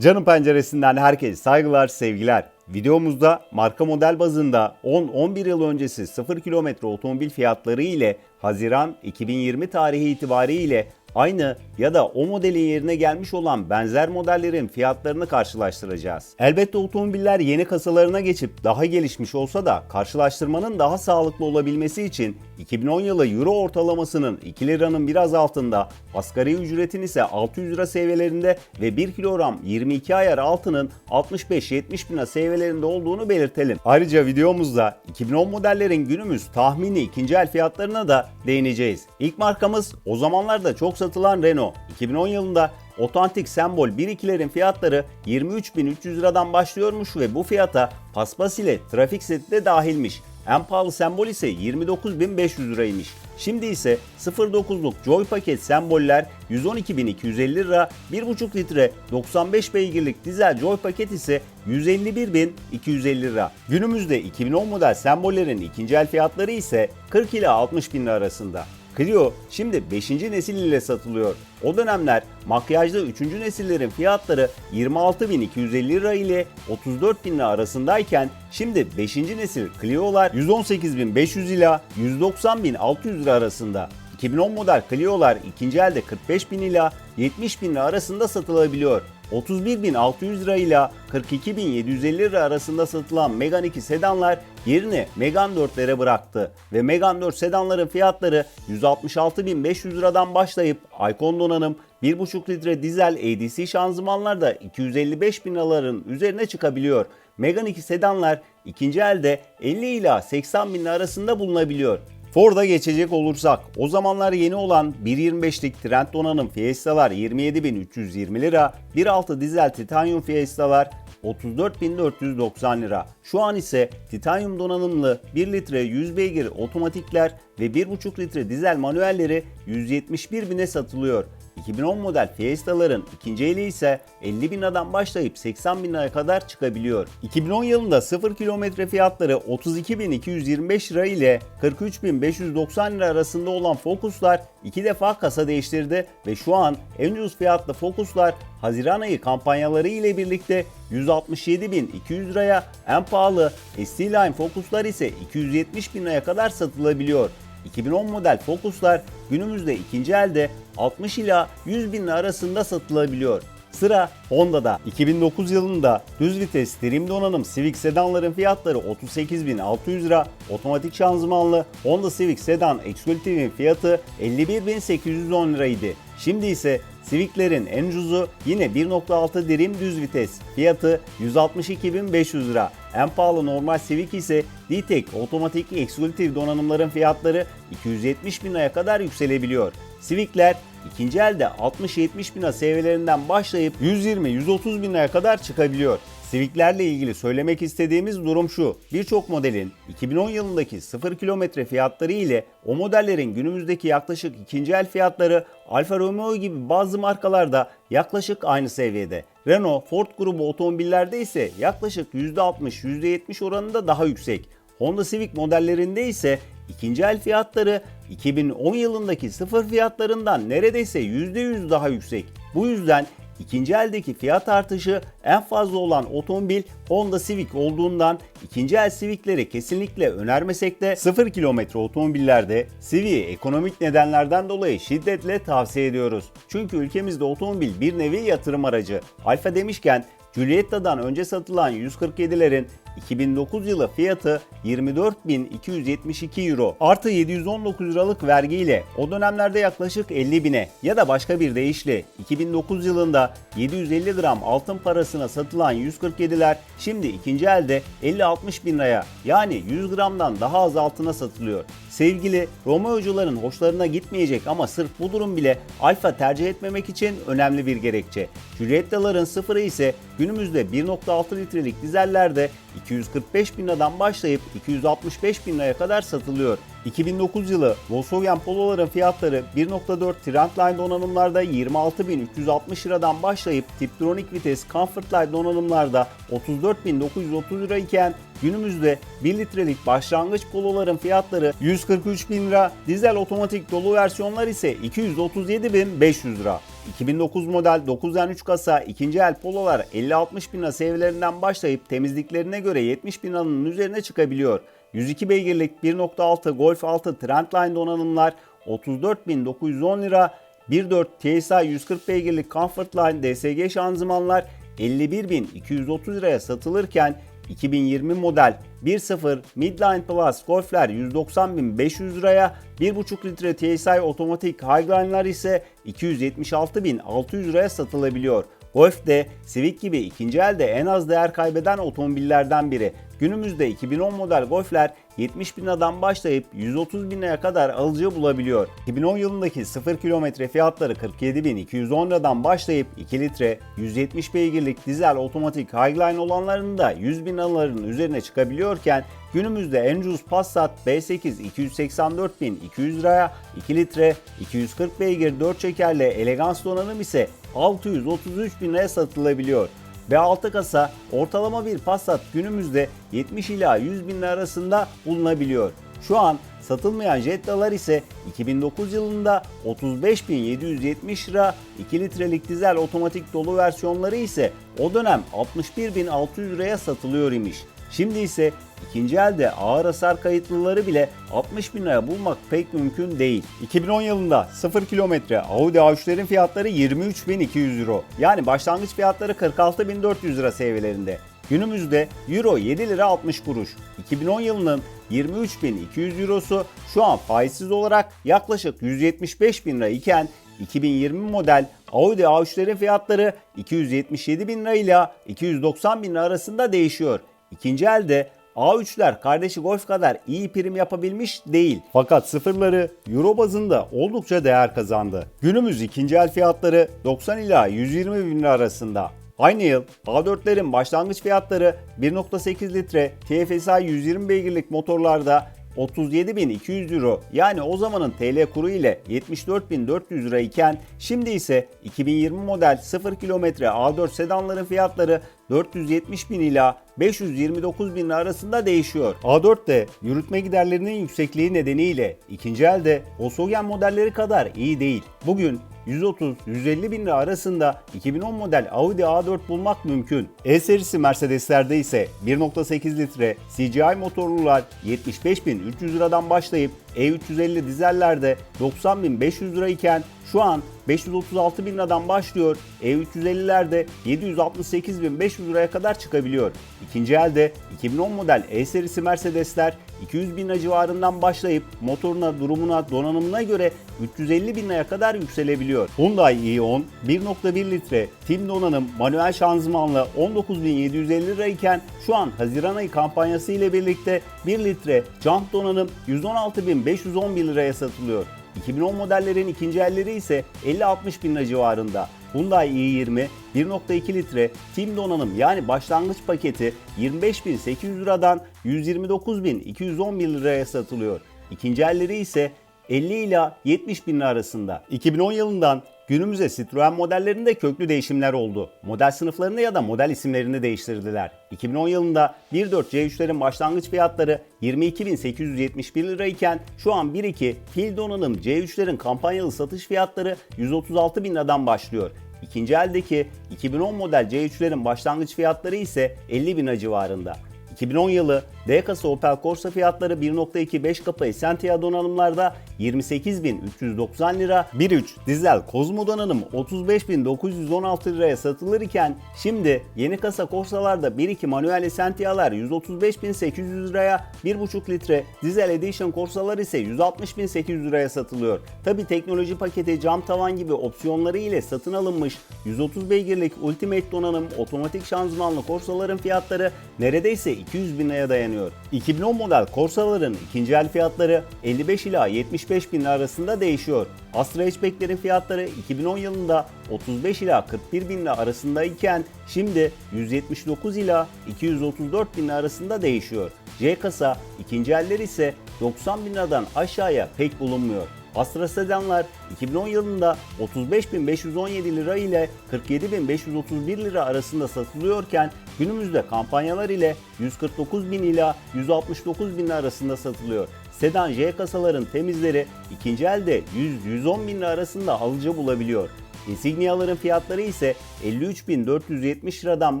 Canım penceresinden herkese saygılar, sevgiler. Videomuzda marka model bazında 10-11 yıl öncesi 0 kilometre otomobil fiyatları ile Haziran 2020 tarihi itibariyle aynı ya da o modelin yerine gelmiş olan benzer modellerin fiyatlarını karşılaştıracağız. Elbette otomobiller yeni kasalarına geçip daha gelişmiş olsa da karşılaştırmanın daha sağlıklı olabilmesi için 2010 yılı Euro ortalamasının 2 liranın biraz altında, asgari ücretin ise 600 lira seviyelerinde ve 1 kilogram 22 ayar altının 65-70 bin lira seviyelerinde olduğunu belirtelim. Ayrıca videomuzda 2010 modellerin günümüz tahmini ikinci el fiyatlarına da değineceğiz. İlk markamız o zamanlarda çok satılan Renault. 2010 yılında otantik sembol 1.2'lerin fiyatları 23.300 liradan başlıyormuş ve bu fiyata paspas ile trafik seti de dahilmiş. En pahalı sembol ise 29.500 liraymış. Şimdi ise 0.9'luk Joy paket semboller 112.250 lira, 1.5 litre 95 beygirlik dizel Joy paket ise 151.250 lira. Günümüzde 2010 model sembollerin ikinci el fiyatları ise 40 ile 60 bin lira arasında. Clio şimdi 5. nesil ile satılıyor. O dönemler makyajlı 3. nesillerin fiyatları 26.250 lira ile 34.000 lira arasındayken şimdi 5. nesil Clio'lar 118.500 ila 190.600 lira arasında. 2010 model Clio'lar ikinci elde 45.000 ila 70.000 lira arasında satılabiliyor. 31.600 lira ile 42.750 lira arasında satılan Megane 2 sedanlar yerini Megane 4'lere bıraktı ve Megane 4 sedanların fiyatları 166.500 liradan başlayıp Icon donanım 1.5 litre dizel ADC şanzımanlarda 255 bin liraların üzerine çıkabiliyor. Megane 2 sedanlar ikinci elde 50 ila 80 bin arasında bulunabiliyor. Ford'a geçecek olursak o zamanlar yeni olan 1.25'lik Trent donanım Fiesta'lar 27.320 lira, 1.6 dizel Titanium Fiesta'lar 34.490 lira. Şu an ise titanyum donanımlı 1 litre 100 beygir otomatikler ve 1.5 litre dizel manuelleri 171 bine satılıyor. 2010 model Fiesta'ların ikinci eli ise 50 bin liradan başlayıp 80 bin liraya kadar çıkabiliyor. 2010 yılında 0 kilometre fiyatları 32.225 lira ile 43.590 lira arasında olan Focus'lar iki defa kasa değiştirdi ve şu an en ucuz fiyatlı Focus'lar Haziran ayı kampanyaları ile birlikte 167.200 liraya en pahalı ST-Line Focus'lar ise 270 bin liraya kadar satılabiliyor. 2010 model Focus'lar günümüzde ikinci elde 60 ila 100 bin arasında satılabiliyor. Sıra Honda'da. 2009 yılında düz vites trim donanım Civic sedanların fiyatları 38.600 lira, otomatik şanzımanlı Honda Civic sedan Executive'in fiyatı 51.810 liraydı. Şimdi ise Civic'lerin en ucuzu yine 1.6 dirim düz vites. Fiyatı 162.500 lira. En pahalı normal Civic ise D-Tech otomatik Executive donanımların fiyatları 270 bin liraya kadar yükselebiliyor. Civic'ler ikinci elde 60-70 bin lira seviyelerinden başlayıp 120-130 bin liraya kadar çıkabiliyor. Civic'lerle ilgili söylemek istediğimiz durum şu. Birçok modelin 2010 yılındaki 0 kilometre fiyatları ile o modellerin günümüzdeki yaklaşık ikinci el fiyatları Alfa Romeo gibi bazı markalarda yaklaşık aynı seviyede. Renault, Ford grubu otomobillerde ise yaklaşık %60-%70 oranında daha yüksek. Honda Civic modellerinde ise ikinci el fiyatları 2010 yılındaki sıfır fiyatlarından neredeyse %100 daha yüksek. Bu yüzden ikinci eldeki fiyat artışı en fazla olan otomobil Honda Civic olduğundan ikinci el Civic'leri kesinlikle önermesek de 0 kilometre otomobillerde Civic'i ekonomik nedenlerden dolayı şiddetle tavsiye ediyoruz. Çünkü ülkemizde otomobil bir nevi yatırım aracı. Alfa demişken Giulietta'dan önce satılan 147'lerin 2009 yılı fiyatı 24.272 euro artı 719 liralık vergiyle o dönemlerde yaklaşık 50 bine ya da başka bir deyişle 2009 yılında 750 gram altın parasına satılan 147'ler şimdi ikinci elde 50-60 bin liraya yani 100 gramdan daha az altına satılıyor. Sevgili Romeo'cuların hoşlarına gitmeyecek ama sırf bu durum bile Alfa tercih etmemek için önemli bir gerekçe. Giulietta'ların sıfırı ise günümüzde 1.6 litrelik dizellerde 245 bin liradan başlayıp 265 bin liraya kadar satılıyor. 2009 yılı Volkswagen Polo'ların fiyatları 1.4 Trendline donanımlarda 26.360 liradan başlayıp Tiptronic vites Comfortline donanımlarda 34.930 lira iken günümüzde 1 litrelik başlangıç Polo'ların fiyatları 143 bin lira, dizel otomatik dolu versiyonlar ise 237.500 lira. 2009 model 9'dan 3 kasa ikinci el pololar 50-60 bin lira seviyelerinden başlayıp temizliklerine göre 70 bin liranın üzerine çıkabiliyor. 102 beygirlik 1.6 Golf 6 Trendline donanımlar 34.910 lira, 1.4 TSI 140 beygirlik Comfortline DSG şanzımanlar 51.230 liraya satılırken 2020 model 1.0 Midline Plus Golf'ler 190.500 liraya, 1.5 litre TSI otomatik Highline'lar ise 276.600 liraya satılabiliyor. Golf de Civic gibi ikinci elde en az değer kaybeden otomobillerden biri. Günümüzde 2010 model Golf'ler 70 bin liradan başlayıp 130 bin liraya kadar alıcı bulabiliyor. 2010 yılındaki 0 kilometre fiyatları 47.210 liradan başlayıp 2 litre 170 beygirlik dizel otomatik Highline olanların da 100 bin liraların üzerine çıkabiliyorken günümüzde en ucuz Passat B8 284.200 liraya 2 litre 240 beygir 4 çekerli elegans donanım ise 633 bin liraya satılabiliyor. B6 kasa ortalama bir Passat günümüzde 70 ila 100 bin arasında bulunabiliyor. Şu an satılmayan Jetta'lar ise 2009 yılında 35.770 lira, 2 litrelik dizel otomatik dolu versiyonları ise o dönem 61.600 liraya satılıyor imiş. Şimdi ise ikinci elde ağır hasar kayıtlıları bile 60 bin liraya bulmak pek mümkün değil. 2010 yılında 0 kilometre Audi A3'lerin fiyatları 23.200 euro. Yani başlangıç fiyatları 46.400 lira seviyelerinde. Günümüzde Euro 7 lira 60 kuruş. 2010 yılının 23.200 Eurosu şu an faizsiz olarak yaklaşık 175 bin lira iken 2020 model Audi A3'lerin fiyatları 277 bin lira ile 290 bin lira arasında değişiyor. İkinci elde A3'ler kardeşi Golf kadar iyi prim yapabilmiş değil. Fakat sıfırları Euro bazında oldukça değer kazandı. Günümüz ikinci el fiyatları 90 ila 120 bin lira arasında. Aynı yıl A4'lerin başlangıç fiyatları 1.8 litre TFSI 120 beygirlik motorlarda 37.200 euro yani o zamanın TL kuru ile 74.400 lira iken şimdi ise 2020 model 0 kilometre A4 sedanların fiyatları 470 bin ila 529 bin arasında değişiyor. A4 de yürütme giderlerinin yüksekliği nedeniyle ikinci elde Volkswagen modelleri kadar iyi değil. Bugün 130-150 bin lira arasında 2010 model Audi A4 bulmak mümkün. E serisi Mercedeslerde ise 1.8 litre CGI motorlular 75.300 liradan başlayıp E350 dizellerde 90.500 lira iken şu an 536 bin liradan başlıyor. E350'lerde 768.500 liraya kadar çıkabiliyor. İkinci elde 2010 model E serisi Mercedesler 200 bin lira civarından başlayıp motoruna, durumuna, donanımına göre 350 bin liraya kadar yükselebiliyor. Hyundai i10 1.1 litre tim donanım manuel şanzımanla 19.750 lira iken şu an Haziran ayı kampanyası ile birlikte 1 litre jant donanım 116.511 liraya satılıyor. 2010 modellerin ikinci elleri ise 50-60 bin lira civarında. Hyundai i20 1.2 litre tim donanım yani başlangıç paketi 25.800 liradan 129.211 liraya satılıyor. İkinci elleri ise 50 ila 70 bin lira arasında. 2010 yılından günümüze Citroen modellerinde köklü değişimler oldu. Model sınıflarını ya da model isimlerini değiştirdiler. 2010 yılında 1.4 C3'lerin başlangıç fiyatları 22.871 lira iken şu an 1.2 fil donanım C3'lerin kampanyalı satış fiyatları 136 bin liradan başlıyor. İkinci eldeki 2010 model C3'lerin başlangıç fiyatları ise 50 bin lira civarında. 2010 yılı D kasa Opel Corsa fiyatları 1.2 5 kapı Essentia donanımlarda 28.390 lira, 1.3 dizel Cosmo donanım 35.916 liraya satılırken şimdi yeni kasa Corsa'larda 1.2 manuel Essentia'lar 135.800 liraya, 1.5 litre dizel Edition Corsa'lar ise 160.800 liraya satılıyor. Tabi teknoloji paketi cam tavan gibi opsiyonları ile satın alınmış 130 beygirlik Ultimate donanım otomatik şanzımanlı Corsa'ların fiyatları neredeyse 200 bin liraya dayanıyor. 2010 model Corsa'ların ikinci el fiyatları 55 ila 75 bin lira arasında değişiyor. Astra hatchback'lerin fiyatları 2010 yılında 35 ila 41 bin lira arasındayken şimdi 179 ila 234 bin lira arasında değişiyor. C kasa ikinci eller ise 90 bin liradan aşağıya pek bulunmuyor. Astra sedanlar 2010 yılında 35.517 lira ile 47.531 lira arasında satılıyorken günümüzde kampanyalar ile 149 bin ila 169 bin lira arasında satılıyor. Sedan J kasaların temizleri ikinci elde 100-110 bin lira arasında alıcı bulabiliyor. Insignia'ların fiyatları ise 53.470 liradan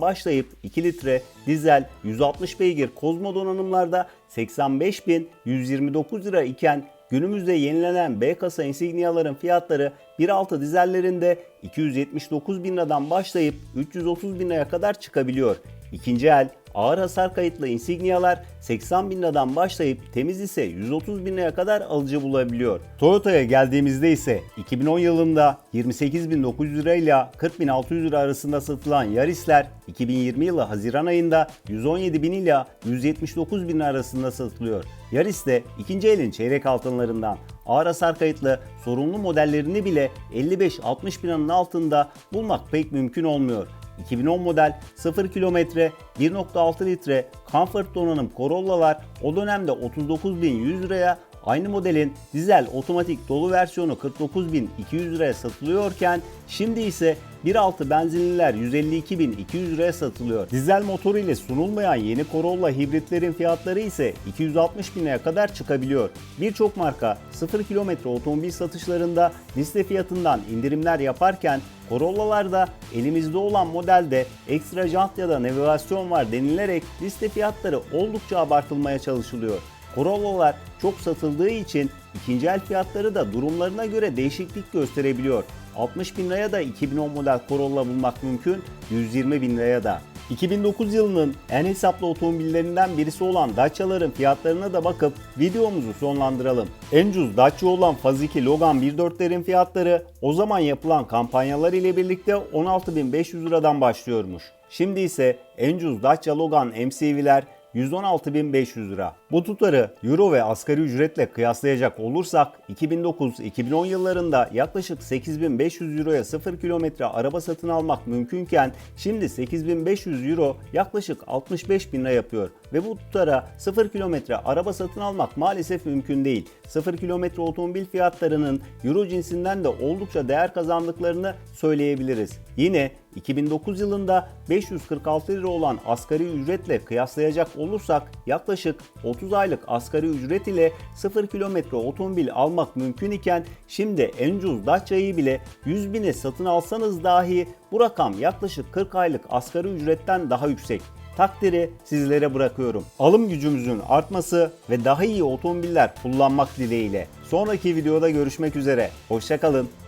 başlayıp 2 litre dizel 160 beygir Kozmo donanımlarda 85.129 lira iken günümüzde yenilenen B kasa Insignia'ların fiyatları 1.6 dizellerinde 279 bin liradan başlayıp 330 bin liraya kadar çıkabiliyor. İkinci el ağır hasar kayıtlı Insignia'lar 80 bin liradan başlayıp temiz ise 130 bin liraya kadar alıcı bulabiliyor. Toyota'ya geldiğimizde ise 2010 yılında 28.900 lira ile 40.600 lira arasında satılan Yaris'ler 2020 yılı Haziran ayında 117 bin ile 179 bin arasında satılıyor. Yaris de ikinci elin çeyrek altınlarından ağır hasar kayıtlı sorunlu modellerini bile 55-60 bin liranın altında bulmak pek mümkün olmuyor. 2010 model 0 kilometre 1.6 litre Comfort donanım Corolla'lar o dönemde 39.100 liraya aynı modelin dizel otomatik dolu versiyonu 49.200 liraya satılıyorken şimdi ise 1.6 benzinliler 152.200 liraya satılıyor. Dizel motoru ile sunulmayan yeni Corolla hibritlerin fiyatları ise 260 bin liraya kadar çıkabiliyor. Birçok marka 0 kilometre otomobil satışlarında liste fiyatından indirimler yaparken Corolla'larda elimizde olan modelde ekstra jant ya da navigasyon var denilerek liste fiyatları oldukça abartılmaya çalışılıyor. Corolla'lar çok satıldığı için ikinci el fiyatları da durumlarına göre değişiklik gösterebiliyor. 60 bin liraya da 2010 model Corolla bulmak mümkün, 120 bin liraya da. 2009 yılının en hesaplı otomobillerinden birisi olan Dacia'ların fiyatlarına da bakıp videomuzu sonlandıralım. En ucuz Dacia olan Faz 2 Logan 1.4'lerin fiyatları o zaman yapılan kampanyalar ile birlikte 16.500 liradan başlıyormuş. Şimdi ise en ucuz Dacia Logan MCV'ler 116.500 lira. Bu tutarı euro ve asgari ücretle kıyaslayacak olursak 2009-2010 yıllarında yaklaşık 8.500 euroya 0 kilometre araba satın almak mümkünken şimdi 8.500 euro yaklaşık 65 bin lira yapıyor ve bu tutara 0 kilometre araba satın almak maalesef mümkün değil. 0 kilometre otomobil fiyatlarının euro cinsinden de oldukça değer kazandıklarını söyleyebiliriz. Yine 2009 yılında 546 lira olan asgari ücretle kıyaslayacak olursak yaklaşık 30 aylık asgari ücret ile 0 kilometre otomobil almak mümkün iken şimdi en ucuz Dacia'yı bile 100 bine satın alsanız dahi bu rakam yaklaşık 40 aylık asgari ücretten daha yüksek. Takdiri sizlere bırakıyorum. Alım gücümüzün artması ve daha iyi otomobiller kullanmak dileğiyle. Sonraki videoda görüşmek üzere. Hoşçakalın.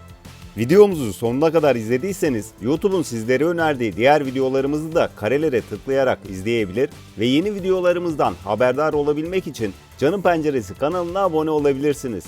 Videomuzu sonuna kadar izlediyseniz YouTube'un sizlere önerdiği diğer videolarımızı da karelere tıklayarak izleyebilir ve yeni videolarımızdan haberdar olabilmek için Canım Penceresi kanalına abone olabilirsiniz.